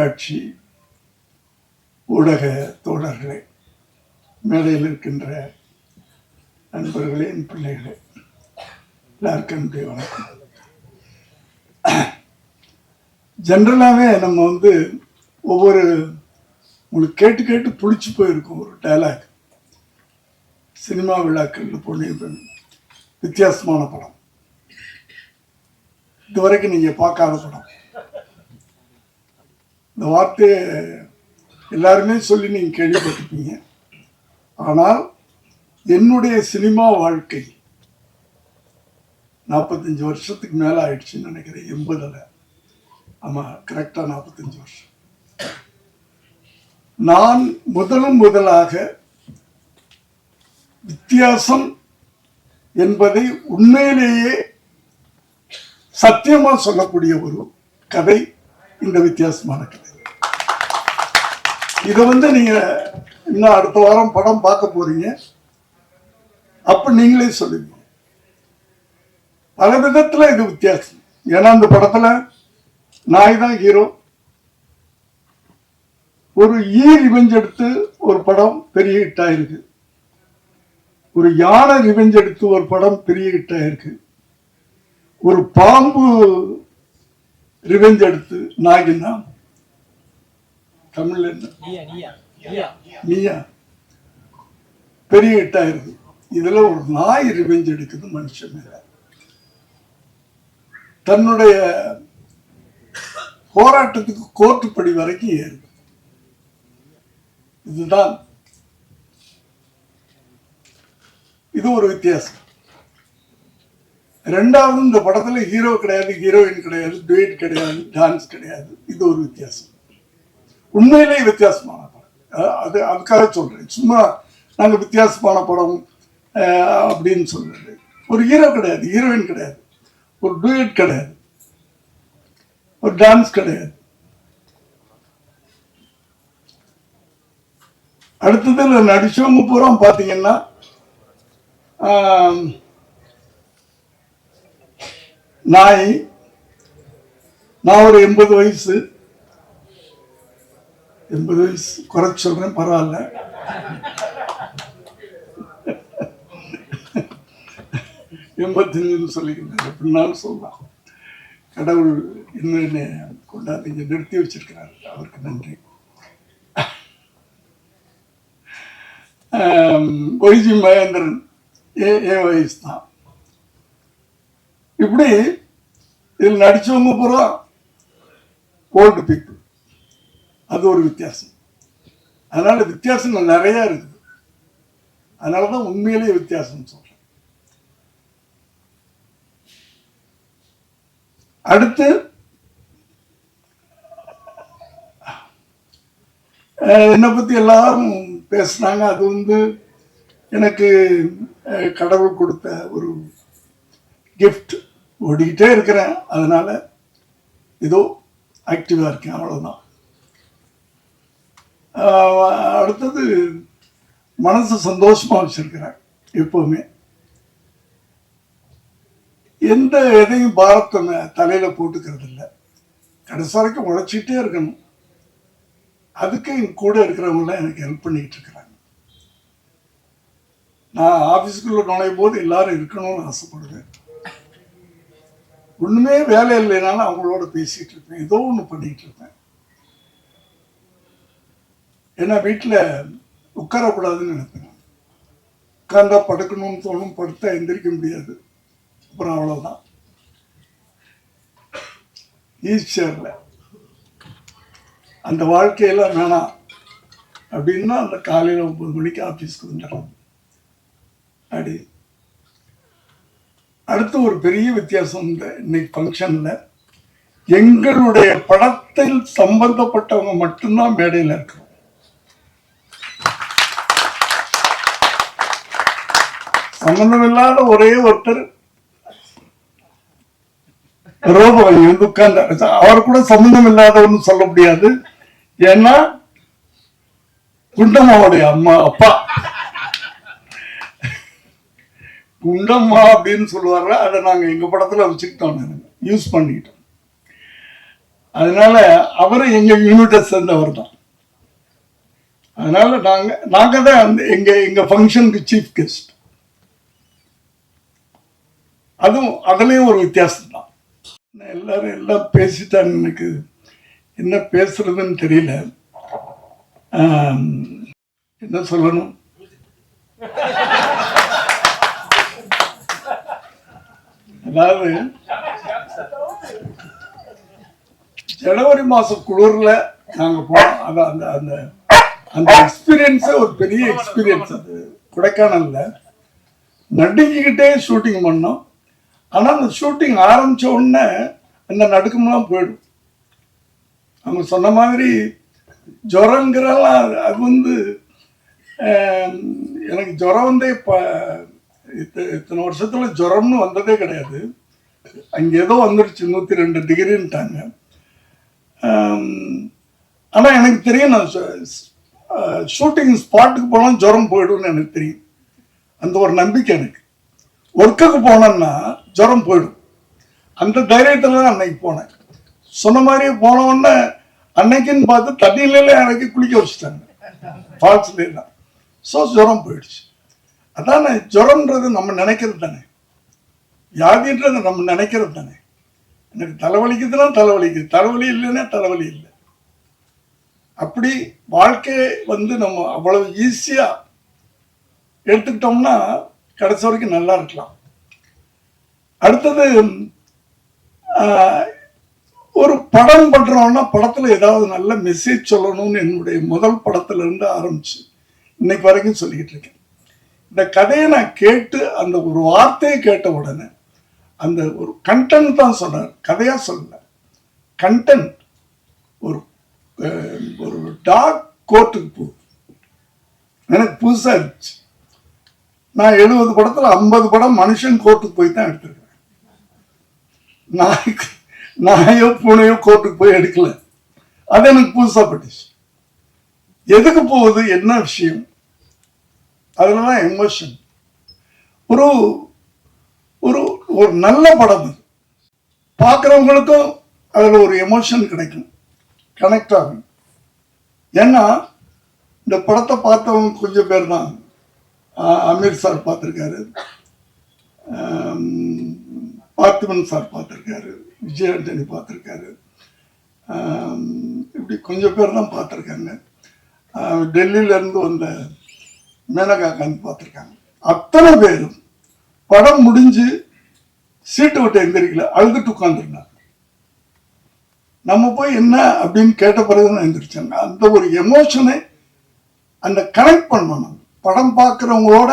தொலைக்காட்சி ஊடக தோழர்களே மேடையில் இருக்கின்ற நண்பர்களே என் பிள்ளைகளே எல்லாருக்கும் வணக்கம். ஜென்ரலாகவே நம்ம வந்து ஒவ்வொரு உங்களுக்கு கேட்டு கேட்டு புளிச்சு போயிருக்கும் ஒரு டயலாக் சினிமா விழாக்களில் போனீங்க வித்தியாசமான படம். இதுவரைக்கும் நீங்கள் பார்க்காத படம். இந்த வார்த்தையை எல்லாருமே சொல்லி நீங்கள் கேள்விப்பட்டிருப்பீங்க. ஆனால் என்னுடைய சினிமா வாழ்க்கை நாற்பத்தஞ்சு வருஷத்துக்கு மேலே ஆயிடுச்சுன்னு நினைக்கிறேன். எண்பதில். ஆமாம் கரெக்டாக நாற்பத்தஞ்சு வருஷம். நான் முதலும் முதலாக வித்தியாசம் என்பதை உண்மையிலேயே சத்தியமாக சொல்லக்கூடிய ஒரு கதை இந்த வித்தியாசமான கதை. இதை வந்து நீங்க இன்னும் அடுத்த வாரம் படம் பார்க்க போறீங்க. அப்ப நீங்களே சொல்லுவீங்க பல விதத்துல இது வித்தியாசம். ஏன்னா அந்த படத்துல நாய் தான் ஹீரோ. ஒரு ஈ ரிவெஞ்ச் எடுத்து ஒரு படம் பெரிய ஹிட் ஆயிருக்கு. ஒரு யானை ரிவெஞ்ச் எடுத்து ஒரு படம் பெரிய ஹிட் ஆயிருக்கு. ஒரு பாம்பு ரிவெஞ்ச் எடுத்து நாகினா தமிழ்ல என்ன? நீயா பெரிய ஹிட் ஆயிருக்கு இதுல ஒரு நாய் ரிவெஞ்ச் எடுக்குது மனுஷன் மேல. தன்னுடைய போராட்டத்துக்கு கோர்ட்டு படி வரைக்கும் ஏறுது. இதுதான். இது ஒரு வித்தியாசம். ரெண்டாவது இந்த படத்துல ஹீரோ கிடையாது ஹீரோயின் கிடையாது டுவேட் கிடையாது டான்ஸ் கிடையாது. இது ஒரு வித்தியாசம். உண்மையிலேயே வித்தியாசமான படம். அது அதுக்காக சொல்றேன். சும்மா நாங்க வித்தியாசமான படம் அப்படின்னு சொல்கிறது ஒரு ஹீரோ கிடையாது ஹீரோயின் கிடையாது. ஒரு டூயட் கிடையாது. ஒரு டான்ஸ் கிடையாது. அடுத்தது நடிச்சவங்க பூரா பாத்தீங்கன்னா நாய். நான் ஒரு எண்பது வயசு. எண்பது குறை சொல்றேன் பரவாயில்ல. எண்பத்தஞ்சுன்னு சொல்லிக்கிறேன் அப்படின்னாலும் சொல்லலாம். கடவுள் என்னென்ன கொண்டாந்து இங்கே நிறுத்தி வச்சிருக்கிறார். அவருக்கு நன்றி. ஒய்ஜி மகேந்திரன் ஏ ஏ வயசு தான். இப்படி இதில் நடிச்சவங்க பூரா ஓல்டு பீப்புள் அது ஒரு வித்தியாசம். அதனால் வித்தியாசங்கள் நிறையா இருக்குது. அதனால தான் உண்மையிலேயே வித்தியாசம் சொல்கிறேன் அடுத்து என்னை பற்றி எல்லாரும் பேசுனாங்க அது வந்து எனக்கு கடவுள் கொடுத்த ஒரு கிஃப்ட் ஓடிக்கிட்டே இருக்கிறேன். அதனால் ஏதோ ஆக்டிவாக இருக்கேன். அவ்வளோதான் அடுத்தது மனசு சந்தோஷமாக வச்சிருக்கிறேன் எப்போவுமே. எந்த எதையும் பாரத்தை தலையில் போட்டுக்கிறது இல்லை கடைசி வரைக்கும் உழைச்சிக்கிட்டே இருக்கணும். அதுக்கு என் கூட இருக்கிறவங்களாம் எனக்கு ஹெல்ப் பண்ணிக்கிட்டு இருக்கிறாங்க. நான் ஆஃபீஸுக்குள்ளே நுழையும் போது எல்லாரும் இருக்கணும்னு ஆசைப்படுவேன் ஒன்றுமே வேலை இல்லைனாலும் அவங்களோட பேசிகிட்டு இருப்பேன். ஏதோ ஒன்று பண்ணிகிட்டு இருப்பேன். ஏன்னா வீட்டில் உட்காரக்கூடாதுன்னு நினைப்பேன். உட்கார்ந்தா படுக்கணும்னு தோணும் படுத்தா எந்திரிக்க முடியாது. அப்புறம் அவ்வளோதான் ஈஸ்வரில் அந்த வாழ்க்கையெல்லாம் வேணாம். அப்படின்னா அந்த காலையில் ஒன்பது மணிக்கு ஆஃபீஸ்க்கு வந்துடலாம். அப்படி. அடுத்து ஒரு பெரிய வித்தியாசம் இந்த இன்னைக்கு ஃபங்க்ஷனில் எங்களுடைய படத்தில் சம்பந்தப்பட்டவங்க மட்டும்தான் மேடையில் இருக்கிறோம் சம்பந்தமில்லாத ஒரே ஒருத்தர் ரோபோ வந்து உட்கார்ந்தார் அவர் கூட சம்பந்தம் இல்லாதவர்னு சொல்ல முடியாது. ஏன்னா குண்டம்மாவுடைய அம்மா அப்பா. குண்டம்மா அப்படின்னு சொல்லுவாங்க அதை நாங்க எங்க படத்துல வச்சுக்கிட்டோம் யூஸ் பண்ணிக்கிட்டோம். அதனால அவர் எங்க யூனிட்டை சேர்ந்தவர் தான். அதனால நாங்க நாங்க தான் எங்கள் எங்க எங்க ஃபங்க்ஷனுக்கு சீஃப் கெஸ்ட் அதுவும் அதுலேயும் ஒரு வித்தியாசம் தான் எல்லாரும் எல்லாம் பேசிட்டாங்க எனக்கு என்ன பேசுறதுன்னு தெரியல. என்ன சொல்லணும்? அதாவது ஜனவரி மாதம் குளிரில் நாங்கள் போனோம். அது அந்த அந்த அந்த எக்ஸ்பீரியன்ஸே ஒரு பெரிய எக்ஸ்பீரியன்ஸ் அது. கொடைக்கானலில் நடுங்கிக்கிட்டே ஷூட்டிங் பண்ணோம். ஆனால் அந்த ஷூட்டிங் ஆரம்பிச்ச உடனே அந்த நடுக்கம்லாம் போயிடும். அவங்க சொன்ன மாதிரி ஜுரங்கிறலாம் அது- வந்து எனக்கு ஜுரம் வந்தே இப்போ இத்தனை வருஷத்தில் ஜுரம்னு வந்ததே கிடையாது. அங்கே ஏதோ வந்துடுச்சு நூற்றி ரெண்டு டிகிரின்ட்டாங்க. ஆனால் எனக்கு தெரியும் நான் ஷூட்டிங் ஸ்பாட்டுக்கு போனால் ஜுரம் போயிடும்னு எனக்கு தெரியும். அந்த ஒரு நம்பிக்கை எனக்கு. ஒர்க்குக்கு போனேன்னா ஜுரம் போயிடும். அந்த தைரியத்தில் தான் அன்னைக்கு போனேன். சொன்ன மாதிரி போன உடனே அன்னைக்குன்னு பார்த்து தண்ணியில இறக்கி குளிக்க வச்சுட்டாங்க. ஃபால்ஸ்லேயே தான். ஸோ ஜுரம் போயிடுச்சு. அதானே ஜுரம்ன்றது நம்ம நினைக்கிறது தானே. வியாதின்றது நம்ம நினைக்கிறது தானே. எனக்கு தலைவலிக்குதுன்னா தலைவலிக்குது. தலைவலி இல்லைன்னா தலைவலி இல்லை. அப்படி வாழ்க்கையை வந்து நம்ம அவ்வளவு ஈஸியா எடுத்துக்கிட்டோம்னா கடைசி வரைக்கும் நல்லா இருக்கலாம். அடுத்தது ஒரு படம் பண்றோம்னா படத்துல ஏதாவது நல்ல மெசேஜ் சொல்லணும்னு என்னுடைய முதல் படத்துல இருந்து ஆரம்பிச்சு இன்னைக்கு வரைக்கும் சொல்லிக்கிட்டு இருக்கேன். இந்த கதையை நான் கேட்டு அந்த ஒரு வார்த்தையை கேட்ட உடனே அந்த ஒரு கண்டென்ட் தான் சொன்னார். கதையா சொல்லல. கண்டென்ட் ஒரு ஒரு டாக் கோர்ட்டுக்கு போ. எனக்கு புதுசாக இருந்துச்சு. நான் எழுபது படத்தில் ஐம்பது படம் மனுஷன் கோர்ட்டுக்கு போய் தான் எடுத்திருக்கிறேன் நாய்க்கு நாயோ பூனையோ கோர்ட்டுக்கு போய் எடுக்கல. அது எனக்கு புதுசா பட்டுச்சு. எதுக்கு போகுது என்ன விஷயம்? அதுலதான் எமோஷன் ஒரு ஒரு ஒரு நல்ல படம் அது. பார்க்குறவங்களுக்கும் அதில் ஒரு எமோஷன் கிடைக்கும். கனெக்ட் ஆகும். ஏன்னா இந்த படத்தை பார்த்தவங்க கொஞ்சம் பேர் தான். அமீர் சார் பார்த்துருக்காரு. பார்த்திபன் சார் பார்த்துருக்காரு. விஜய் பார்த்துருக்காரு. இப்படி கொஞ்சம் பேர் தான் பார்த்துருக்காங்க டெல்லியிலேருந்து வந்த மேனகா காந்தி பார்த்துருக்காங்க. அத்தனை பேரும் படம் முடிஞ்சு சீட்டு விட்டு எந்திரிக்கல அழுதுட்டு உட்காந்துருந்தாங்க நம்ம போய் என்ன அப்படின்னு கேட்ட பிறகு தான் எந்திரிச்சாங்க அந்த ஒரு எமோஷனை அந்த கனெக்ட் பண்ணணும் படம் பார்க்குறவங்களோட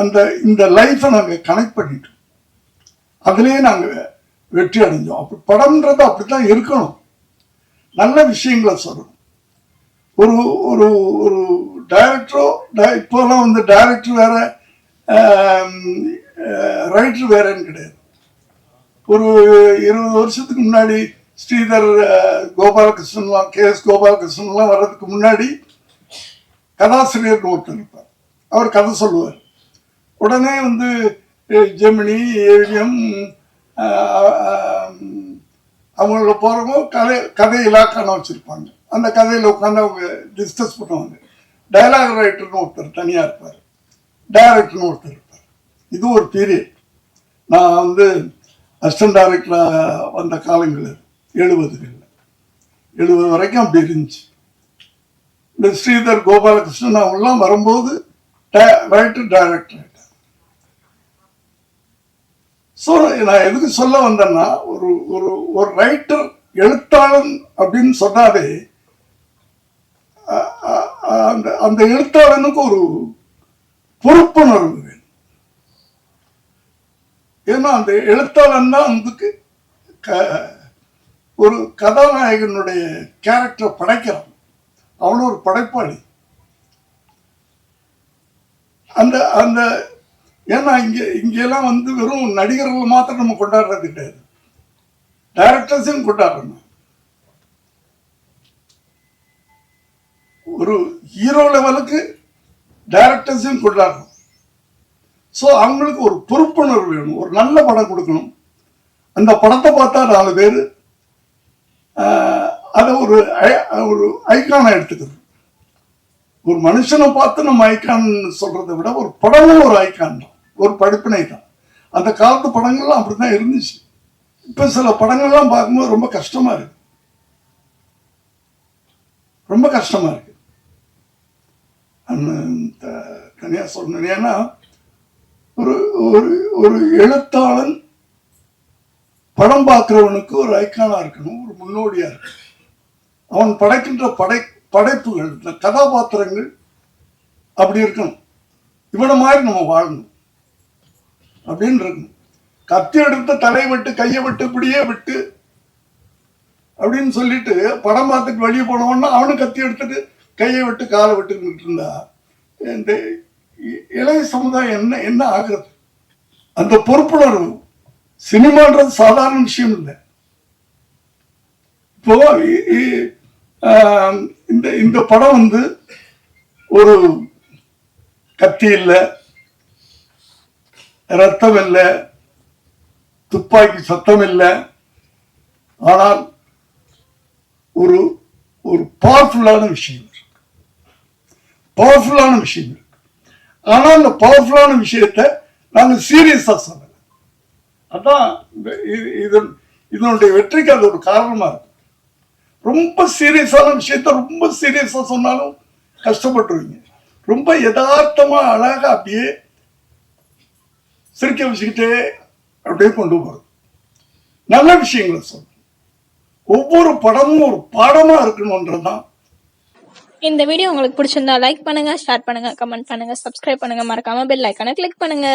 அந்த இந்த லைஃப்பை நாங்கள் கனெக்ட் பண்ணிட்டோம். அதுலேயே நாங்கள் வெற்றி அடைஞ்சோம். அப்படி படம்ன்றது அப்படித்தான் இருக்கணும். நல்ல விஷயங்களை சொல்லணும். ஒரு ஒரு ஒரு டைரக்டரோ இப்போலாம் வந்து டைரக்டர் வேற ரைட்டர் வேறன்னு கிடையாது. ஒரு இருபது வருஷத்துக்கு முன்னாடி ஸ்ரீதர் கோபாலகிருஷ்ணன்லாம் கே எஸ் கோபாலகிருஷ்ணன்லாம் வர்றதுக்கு முன்னாடி கதாசிரியர்னு ஒருத்தர் இருப்பார் அவர் கதை சொல்லுவார். உடனே வந்து ஜெமினி ஏவிஎம் அவங்கள போகிறவங்க கதை கதை இலாக்கான வச்சுருப்பாங்க. அந்த கதையில் உட்காந்து அவங்க டிஸ்கஸ் பண்ணுவாங்க. டைலாக் ரைட்டர்னு ஒருத்தர் தனியாக இருப்பார். டைரக்டர்னு ஒருத்தர் இருப்பார். இது ஒரு பீரியட் நான் வந்து அசிஸ்டன்ட் டைரக்டராக வந்த காலங்கள் எழுபதுகளில். எழுபது வரைக்கும் அப்படி இருந்துச்சு. இந்த ஸ்ரீதர் கோபாலகிருஷ்ணன் அவங்கெல்லாம் வரும்போது ரைட்டர் டைரக்டர் ஸோ நான் எதுக்கு சொல்ல வந்தேன்னா ஒரு ஒரு ஒரு ரைட்டர் எழுத்தாளன் அப்படின்னு சொன்னாலே அந்த அந்த எழுத்தாளனுக்கு ஒரு பொறுப்புணர்வு வேணும். ஏன்னா அந்த எழுத்தாளன் தான் வந்து க- ஒரு கதாநாயகனுடைய கேரக்டரை படைக்கிறான் அவனும் ஒரு படைப்பாளி. அந்த அந்த ஏன்னா இங்க இங்கெல்லாம் வந்து வெறும் நடிகர்கள் மாத்திரம் நம்ம கொண்டாடுறது கிடையாது. டைரக்டர்ஸையும் கொண்டாடுறோம். ஒரு ஹீரோ லெவலுக்கு டைரக்டர்ஸையும் கொண்டாடுறோம். ஸோ அவங்களுக்கு ஒரு பொறுப்புணர்வு வேணும். ஒரு நல்ல படம் கொடுக்கணும். அந்த படத்தை பார்த்தா நாலு பேர். அதை ஒரு ஒரு ஐக்கானை எடுத்துக்கிறது ஒரு மனுஷனை பார்த்து நம்ம ஐக்கான் சொல்றதை விட ஒரு படமும் ஒரு ஐக்கான் தான். ஒரு படிப்பினை தான். அந்த காலத்து படங்கள்லாம் அப்படிதான் இருந்துச்சு. இப்ப சில படங்கள்லாம் பார்க்கும்போது ரொம்ப கஷ்டமா இருக்கு. ரொம்ப கஷ்டமா இருக்கு. தனியா சொல்லணும் ஏன்னா ஒரு ஒரு ஒரு எழுத்தாளன் படம் பார்க்கிறவனுக்கு ஒரு ஐக்கானா இருக்கணும் ஒரு முன்னோடியா இருக்கணும். அவன் படைக்கின்ற படை படைப்புகள் இந்த கதாபாத்திரங்கள் அப்படி இருக்கணும். இவனை மாதிரி நம்ம வாழணும். அப்படின்னு இருக்கணும். கத்தி எடுத்து தலை விட்டு கையை விட்டு இப்படியே விட்டு அப்படின்னு சொல்லிட்டு படம் பார்த்துட்டு வெளியே போனவன்னா அவனும் கத்தி எடுத்துட்டு கையை விட்டு காலை விட்டுக்கிட்டு இருந்தா இந்த இ- இளைய சமுதாயம் என்ன என்ன ஆகிறது? அந்த பொறுப்புணர்வு. சினிமான்றது சாதாரண விஷயம் இல்லை. இப்போ இந்த இந்த படம் வந்து ஒரு கத்தி இல்லை ரத்தம் இல்லை துப்பாக்கி சத்தம் இல்லை. ஆனால் ஒரு ஒரு பவர்ஃபுல்லான விஷயம் இருக்கு. பவர்ஃபுல்லான விஷயம் இருக்கு. ஆனால் அந்த பவர்ஃபுல்லான விஷயத்தை நாங்கள் சீரியஸாக சொல்லலை. அதான் இந்த- இது- இதனுடைய வெற்றிக்கு அது ஒரு காரணமாக இருக்கும் ரொம்ப சீரியஸான விஷயத்த ரொம்ப சீரியஸாக சொன்னாலும் கஷ்டப்பட்டுருவீங்க. ரொம்ப யதார்த்தமாக அழகா அப்படியே சிரிக்க வச்சுக்கிட்டே அப்படியே கொண்டு போகிறது நல்ல விஷயங்களை சொல்லணும். ஒவ்வொரு படமும் ஒரு பாடமாக இருக்கணுன்றது தான் இந்த வீடியோ உங்களுக்கு பிடிச்சிருந்தா லைக் பண்ணுங்க ஷேர் பண்ணுங்க கமெண்ட் பண்ணுங்க சப்ஸ்கிரைப் பண்ணுங்க. மறக்காம பெல் ஐக்கானை கிளிக் பண்ணுங்க.